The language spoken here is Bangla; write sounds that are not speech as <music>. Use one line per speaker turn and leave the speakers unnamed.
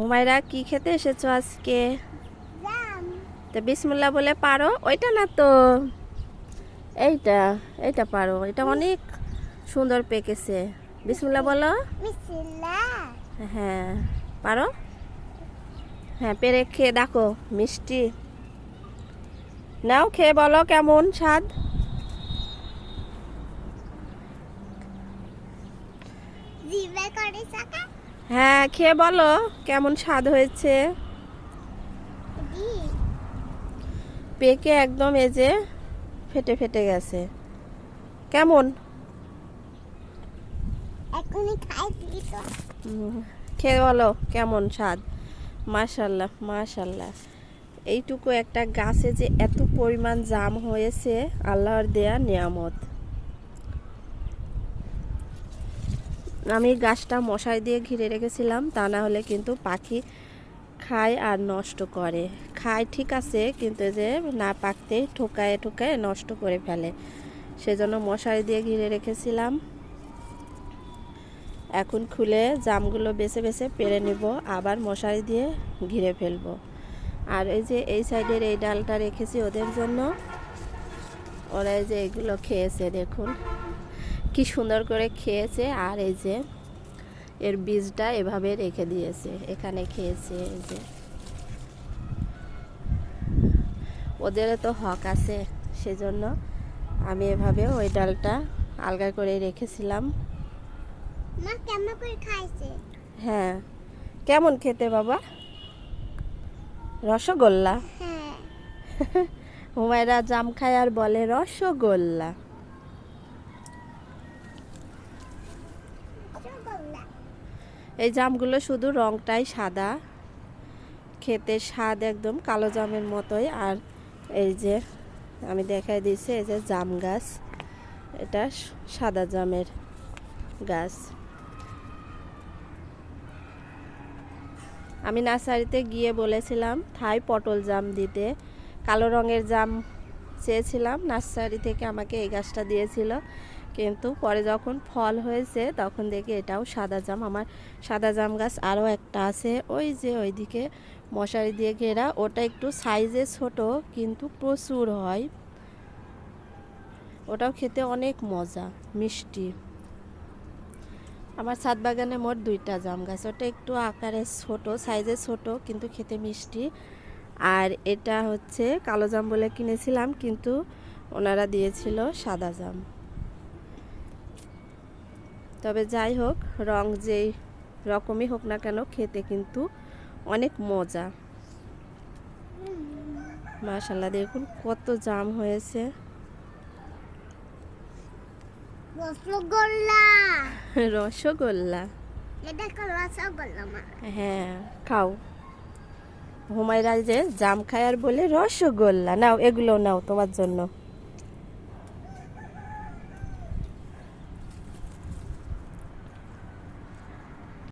হুমায়রা কি খেতে এসেছ আজকে? তো বিসমুল্লাহ বলে পারো ওইটা না তো। এইটা এইটা পারো এটা অনেক সুন্দর পেকেছে বিসমুল্লাহ বলো। হ্যাঁ পারো? হ্যাঁ পেরে খেয়ে দেখো মিষ্টি। নাও খেয়ে বলো কেমন স্বাদ?
জিবে করে
হ্যাঁ খেয়ে বলো কেমন স্বাদ হয়েছে? পেকে একদম যে ফেটে ফেটে গেছে। কেমন? খেয়ে বলো কেমন স্বাদ? মাশাল্লাহ মাশাল্লাহ। এইটুকু একটা গাছে যে এত পরিমাণ জাম হয়েছে আল্লাহর দেয়া নিয়ামত। আমি গাছটা মশাই দিয়ে ঘিরে রেখেছিলাম, তা না হলে কিন্তু পাখি খায় আর নষ্ট করে। খায় ঠিক আছে, কিন্তু যে না পাকতেই ঠোকায় ঠোকায় নষ্ট করে ফেলে। সেজন্য মশারি দিয়ে ঘিরে রেখেছিলাম। এখন খুলে জামগুলো বেছে বেছে পেরে নিব, আবার মশারি দিয়ে ঘিরে ফেলব। আর এই যে এই সাইডের এই ডালটা রেখেছি ওদের জন্য। ওরা যে এগুলো খেয়েছে, দেখুন। কি সুন্দর করে খেয়েছে আর এই যে এর বীজটা এভাবে রেখে দিয়েছে। এখানে খেয়েছে এই যে। ওদেরও তো হক আছে সেজন্য আমি এভাবে ওই ডালটা আলগা করে রেখেছিলাম।
মা কেমন করে খাইছে?
হ্যাঁ। কেমন খেতে বাবা? রসগোল্লা?
হ্যাঁ। <laughs>
হুমায়রা জাম খায় আর বলে রসগোল্লা। এই জামগুলো শুধু রংটাই সাদা। খেতে স্বাদ একদম কালো জামের মতোই। আর এই যে আমি দেখাই দিয়েছি এই যে জাম গাছ। এটা সাদা জামের গাছ। আমি নার্সারিতে গিয়ে বলেছিলাম, থাই পটল জাম দিতে। কালো রঙের জাম চেয়েছিলাম। নার্সারি থেকে আমাকে এই গাছটা দিয়েছিল। কিন্তু পরে যখন ফল হয়েছে তখন দেখি এটাও সাদা জাম। আমার সাদা জাম গাছ আরও একটা আছে। ওই যে ওইদিকে মশারি দিয়ে ঘেরা। ওটা একটু সাইজে ছোট কিন্তু প্রচুর হয়। ওটাও খেতে অনেক মজা, মিষ্টি। আমার ছাদ বাগানে মোট দুইটা জাম গাছ। ওটা একটু আকারে ছোট, সাইজে ছোট কিন্তু খেতে মিষ্টি। আর এটা হচ্ছে কালো জাম বলে কিনেছিলাম কিন্তু ওনারা দিয়েছিল সাদা জাম। তবে যাই হোক রং যেই রকমই হোক না কেন খেতে কিন্তু অনেক মজা। মাশাল্লাহ দেখুন কত জাম হয়েছে।
রসগোল্লা।
রসগোল্লা। হ্যাঁ খাও। হুমায়রা যে জাম খায় আর বলে রসগোল্লা। নাও এগুলো নাও তোমার জন্য।